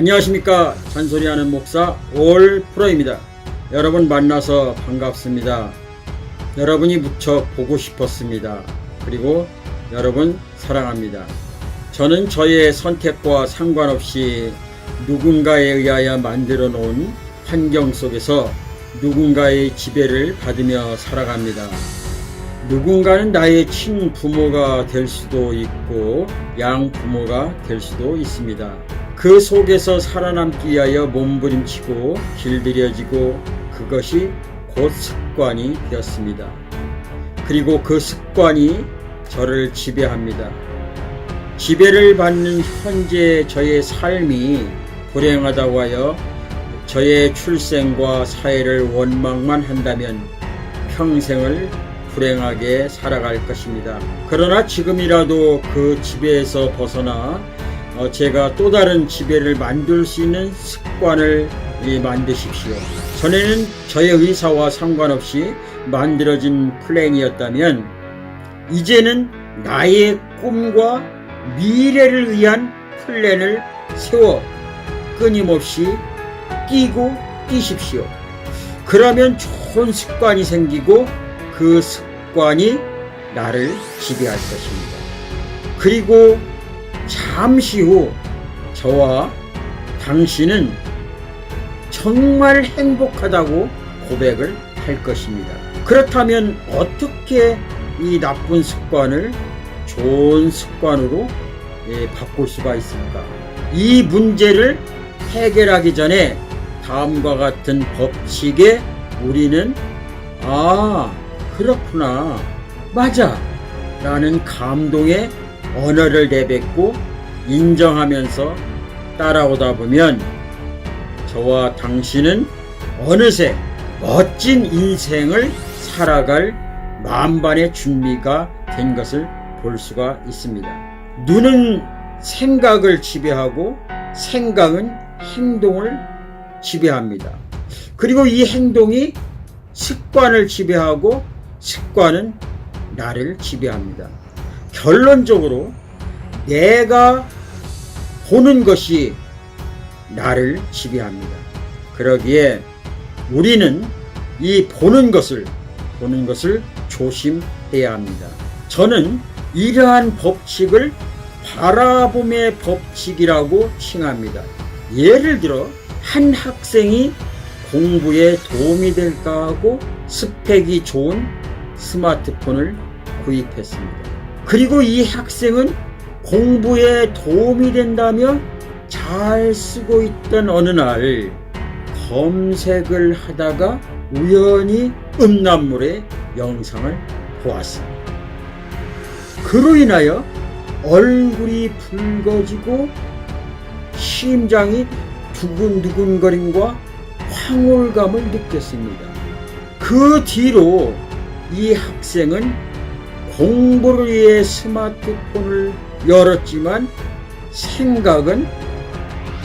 안녕하십니까 잔소리하는 목사 올 프로입니다. 여러분 만나서 반갑습니다. 여러분이 무척 보고 싶었습니다. 그리고 여러분 사랑합니다. 저는 저의 선택과 상관없이 누군가에 의하여 만들어 놓은 환경 속에서 누군가의 지배를 받으며 살아갑니다. 누군가는 나의 친부모가 될 수도 있고 양부모가 될 수도 있습니다. 그 속에서 살아남기 위하여 몸부림치고 길들여지고 그것이 곧 습관이 되었습니다. 그리고 그 습관이 저를 지배합니다. 지배를 받는 현재 저의 삶이 불행하다고 하여 저의 출생과 사회를 원망만 한다면 평생을 불행하게 살아갈 것입니다. 그러나 지금이라도 그 지배에서 벗어나 어, 제가 또 다른 지배를 만들 수 있는 습관을 이, 만드십시오. 전에는 저의 의사와 상관없이 만들어진 플랜이었다면 이제는 나의 꿈과 미래를 위한 플랜을 세워 끊임없이 뛰고 뛰십시오. 그러면 좋은 습관이 생기고 그 습관이 나를 지배할 것입니다. 그리고 잠시 후 저와 당신은 정말 행복하다고 고백을 할 것입니다. 그렇다면 어떻게 이 나쁜 습관을 좋은 습관으로 예, 바꿀 수가 있습니까? 이 문제를 해결하기 전에 다음과 같은 법칙에 우리는 아 그렇구나 맞아 라는 감동의 언어를 내뱉고 인정하면서 따라오다 보면 저와 당신은 어느새 멋진 인생을 살아갈 만반의 준비가 된 것을 볼 수가 있습니다. 눈은 생각을 지배하고 생각은 행동을 지배합니다. 그리고 이 행동이 습관을 지배하고 습관은 나를 지배합니다. 결론적으로 내가 보는 것이 나를 지배합니다. 그러기에 우리는 이 보는 것을 보는 것을 조심해야 합니다. 저는 이러한 법칙을 바라봄의 법칙이라고 칭합니다. 예를 들어 한 학생이 공부에 도움이 될까 하고 스펙이 좋은 스마트폰을 구입했습니다. 그리고 이 학생은 공부에 도움이 된다며 잘 쓰고 있던 어느 날 검색을 하다가 우연히 음란물의 영상을 보았습니다. 그로 인하여 얼굴이 붉어지고 심장이 두근두근거림과 황홀감을 느꼈습니다. 그 뒤로 이 학생은 공부를 위해 스마트폰을 열었지만 생각은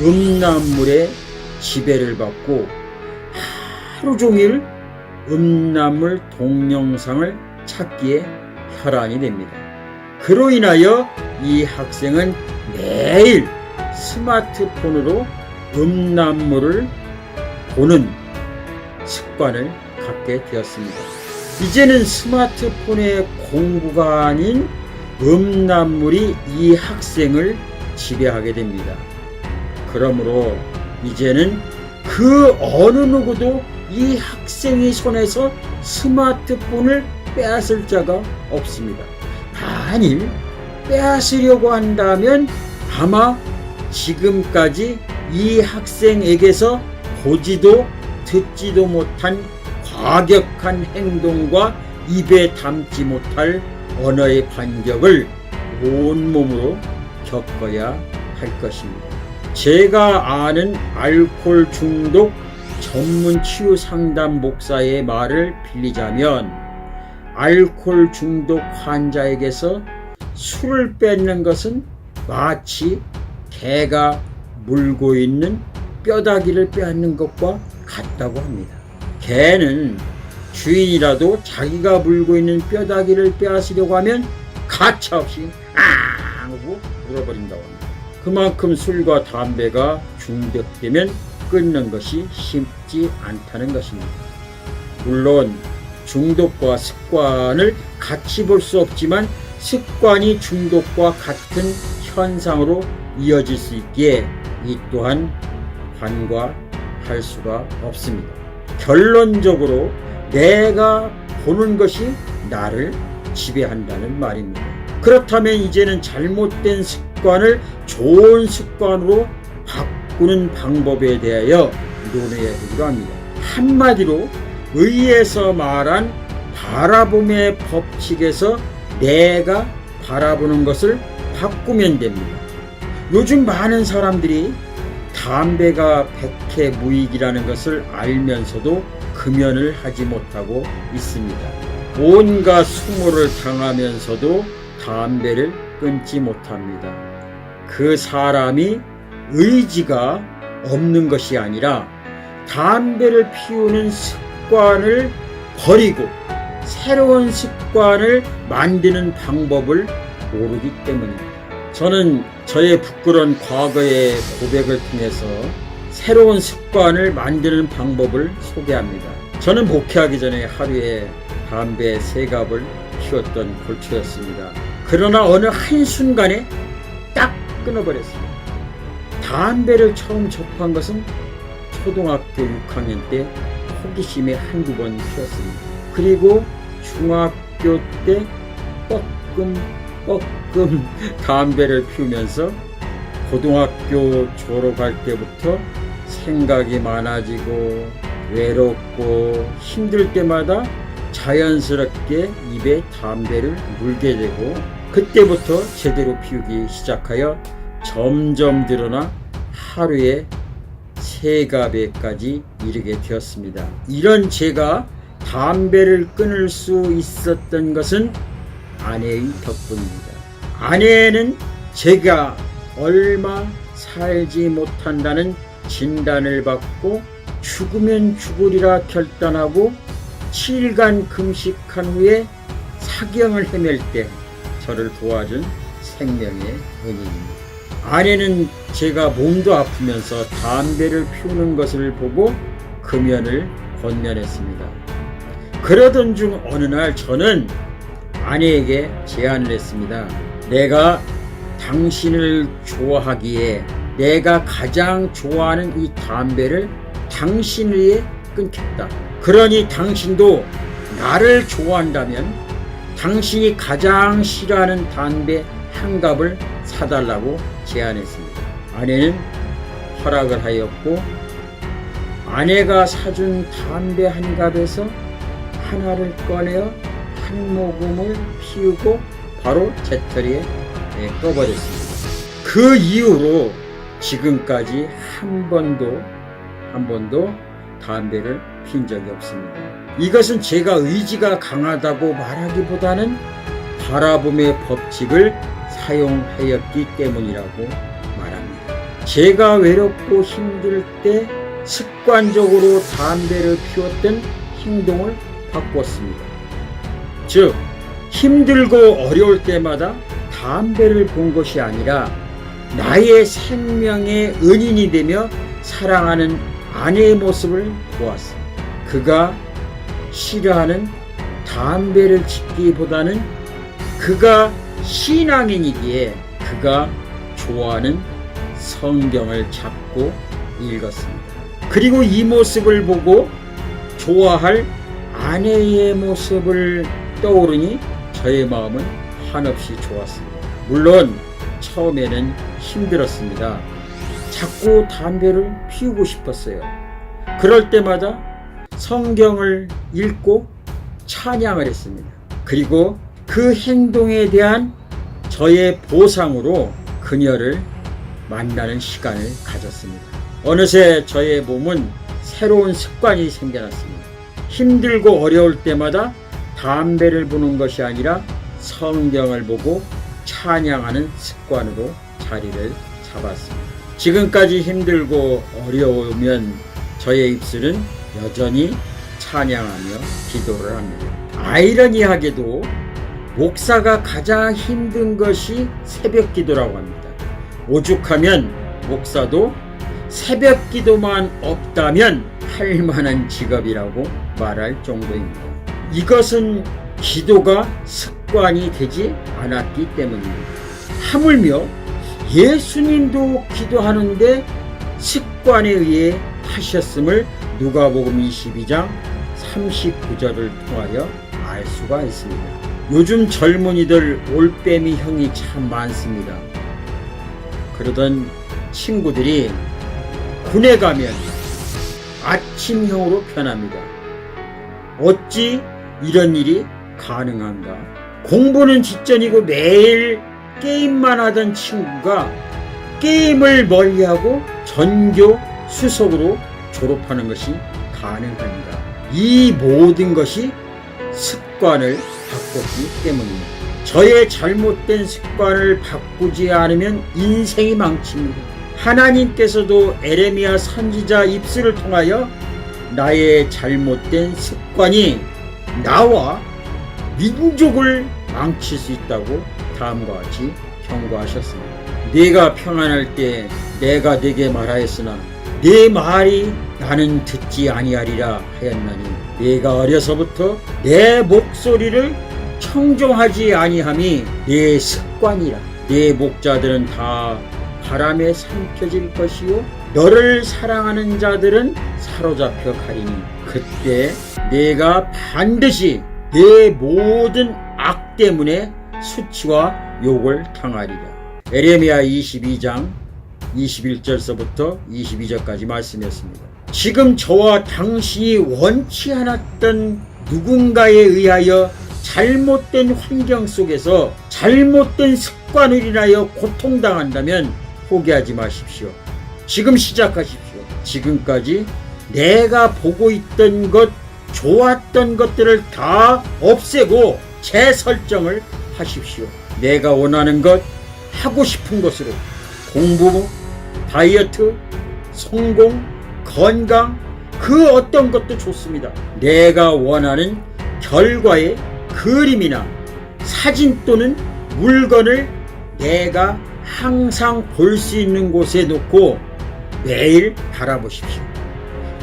음란물의 지배를 받고 하루 종일 음란물 동영상을 찾기에 혈안이 됩니다. 그로 인하여 이 학생은 매일 스마트폰으로 음란물을 보는 습관을 갖게 되었습니다. 이제는 스마트폰의 공부가 아닌 음란물이 이 학생을 지배하게 됩니다. 그러므로 이제는 그 어느 누구도 이 학생의 손에서 스마트폰을 빼앗을 자가 없습니다. 만일 빼앗으려고 한다면 아마 지금까지 이 학생에게서 보지도 듣지도 못한 과격한 행동과 입에 담지 못할 언어의 반격을 온몸으로 겪어야 할 것입니다. 제가 아는 알코올 중독 전문 치유 상담 목사의 말을 빌리자면 알코올 중독 환자에게서 술을 뺏는 것은 마치 개가 물고 있는 뼈다귀를 빼앗는 것과 같다고 합니다. 개는 주인이라도 자기가 물고 있는 뼈다귀를 빼앗으려고 하면 가차없이 아 하고 물어버린다고 합니다. 그만큼 술과 담배가 중독되면 끊는 것이 쉽지 않다는 것입니다. 물론 중독과 습관을 같이 볼 수 없지만 습관이 중독과 같은 현상으로 이어질 수 있기에 이 또한 관과할 수가 없습니다. 결론적으로 내가 보는 것이 나를 지배한다는 말입니다. 그렇다면 이제는 잘못된 습관을 좋은 습관으로 바꾸는 방법에 대하여 논해야 되기로 합니다. 한마디로 의에서 말한 바라봄의 법칙에서 내가 바라보는 것을 바꾸면 됩니다. 요즘 많은 사람들이 담배가 백해 무익이라는 것을 알면서도 금연을 하지 못하고 있습니다. 온갖 수모를 당하면서도 담배를 끊지 못합니다. 그 사람이 의지가 없는 것이 아니라 담배를 피우는 습관을 버리고 새로운 습관을 만드는 방법을 모르기 때문입니다. 저는 저의 부끄러운 과거의 고백을 통해서 새로운 습관을 만드는 방법을 소개합니다. 저는 목회하기 전에 하루에 담배 세 갑을 피웠던 골초였습니다. 그러나 어느 한순간에 딱 끊어버렸습니다. 담배를 처음 접한 것은 초등학교 6학년 때 호기심에 한두 번 피웠습니다. 그리고 중학교 때 뻐끔 뻐끔 담배를 피우면서 고등학교 졸업할 때부터 생각이 많아지고 외롭고 힘들 때마다 자연스럽게 입에 담배를 물게 되고 그때부터 제대로 피우기 시작하여 점점 늘어나 하루에 세 갑에까지 이르게 되었습니다. 이런 제가 담배를 끊을 수 있었던 것은 아내의 덕분입니다. 아내는 제가 얼마 살지 못한다는 진단을 받고 죽으면 죽으리라 결단하고 7일간 금식한 후에 사경을 헤맬 때 저를 도와준 생명의 은인입니다. 아내는 제가 몸도 아프면서 담배를 피우는 것을 보고 금연을 권면했습니다. 그러던 중 어느 날 저는 아내에게 제안을 했습니다. 내가 당신을 좋아하기에 내가 가장 좋아하는 이 담배를 당신을 위해 끊겠다. 그러니 당신도 나를 좋아한다면 당신이 가장 싫어하는 담배 한 갑을 사달라고 제안했습니다. 아내는 허락을 하였고 아내가 사준 담배 한 갑에서 하나를 꺼내어 한 모금을 피우고 바로 재떨이에 예, 꺼버렸습니다. 그 이후로 지금까지 한 번도 한 번도 담배를 핀 적이 없습니다. 이것은 제가 의지가 강하다고 말하기보다는 바라봄의 법칙을 사용하였기 때문이라고 말합니다. 제가 외롭고 힘들 때 습관적으로 담배를 피웠던 행동을 바꿨습니다. 즉, 힘들고 어려울 때마다 담배를 본 것이 아니라 나의 생명의 은인이 되며 사랑하는 아내의 모습을 보았습니다. 그가 싫어하는 담배를 짓기보다는 그가 신앙인이기에 그가 좋아하는 성경을 잡고 읽었습니다. 그리고 이 모습을 보고 좋아할 아내의 모습을 떠오르니 저의 마음은 한없이 좋았습니다. 물론 처음에는 힘들었습니다. 자꾸 담배를 피우고 싶었어요. 그럴 때마다 성경을 읽고 찬양을 했습니다. 그리고 그 행동에 대한 저의 보상으로 그녀를 만나는 시간을 가졌습니다. 어느새 저의 몸은 새로운 습관이 생겨났습니다. 힘들고 어려울 때마다 담배를 부는 것이 아니라 성경을 보고 찬양하는 습관으로 자리를 잡았습니다. 지금까지 힘들고 어려우면 저의 입술은 여전히 찬양하며 기도를 합니다. 아이러니하게도 목사가 가장 힘든 것이 새벽 기도라고 합니다. 오죽하면 목사도 새벽 기도만 없다면 할 만한 직업이라고 말할 정도입니다. 이것은 기도가 습관이 되지 않았기 때문입니다. 하물며 예수님도 기도하는데 습관에 의해 하셨음을 누가복음 22장 39절을 통하여 알 수가 있습니다. 요즘 젊은이들 올빼미 형이 참 많습니다. 그러던 친구들이 군에 가면 아침형으로 변합니다. 어찌 이런 일이 가능한가? 공부는 뒷전이고 매일 게임만 하던 친구가 게임을 멀리하고 전교 수석으로 졸업하는 것이 가능한가? 이 모든 것이 습관을 바꿨기 때문입니다. 저의 잘못된 습관을 바꾸지 않으면 인생이 망칩니다. 하나님께서도 에레미야 선지자 입술을 통하여 나의 잘못된 습관이 나와 민족을 망칠 수 있다고 다음과 같이 경고하셨습니다. 네가 평안할 때 내가 네게 말하였으나 네 말이 나는 듣지 아니하리라 하였나니 네가 어려서부터 내 목소리를 청종하지 아니함이 내 습관이라 내 목자들은 다 바람에 삼켜질 것이요 너를 사랑하는 자들은 사로잡혀 가리니 그때 내가 반드시 내 모든 악 때문에 수치와 욕을 당하리라 에레미야 22장 21절서부터 22절까지 말씀이었습니다. 지금 저와 당신이 원치 않았던 누군가에 의하여 잘못된 환경 속에서 잘못된 습관을 인하여 고통당한다면 포기하지 마십시오. 지금 시작하십시오. 지금까지 내가 보고 있던 것, 좋았던 것들을 다 없애고 재설정을 하십시오. 내가 원하는 것, 하고 싶은 것으로 공부, 다이어트, 성공, 건강, 그 어떤 것도 좋습니다. 내가 원하는 결과의 그림이나 사진 또는 물건을 내가 항상 볼 수 있는 곳에 놓고 매일 바라보십시오.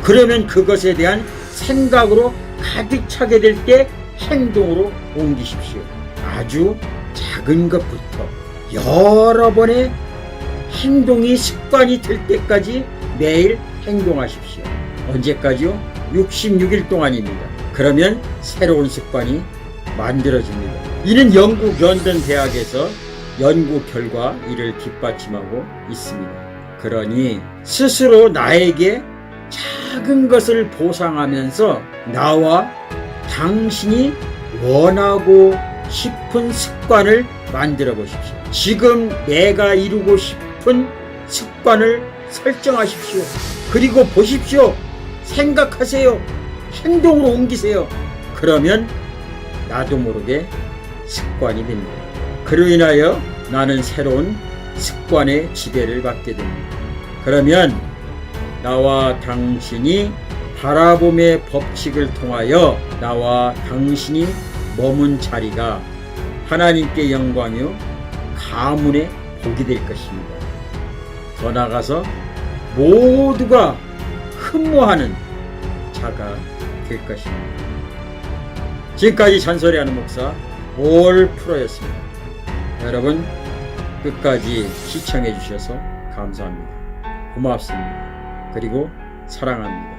그러면 그것에 대한 생각으로 가득 차게 될 때 행동으로 옮기십시오. 아주 작은 것부터 여러 번의 행동이 습관이 될 때까지 매일 행동하십시오. 언제까지요? 66일 동안입니다. 그러면 새로운 습관이 만들어집니다. 이는 영국 런던 대학에서 연구 결과 이를 뒷받침하고 있습니다. 그러니 스스로 나에게 작은 것을 보상하면서 나와 당신이 원하고 싶은 습관을 만들어 보십시오. 지금 내가 이루고 싶은 습관을 설정하십시오. 그리고 보십시오. 생각하세요. 행동으로 옮기세요. 그러면 나도 모르게 습관이 됩니다. 그로 인하여 나는 새로운 습관의 지배를 받게 됩니다. 그러면 나와 당신이 바라봄의 법칙을 통하여 나와 당신이 머문 자리가 하나님께 영광이요 가문의 복이 될 것입니다. 더 나아가서 모두가 흠모하는 자가 될 것입니다. 지금까지 잔소리하는 목사 올 프로였습니다. 여러분 끝까지 시청해 주셔서 감사합니다. 고맙습니다. 그리고 사랑합니다.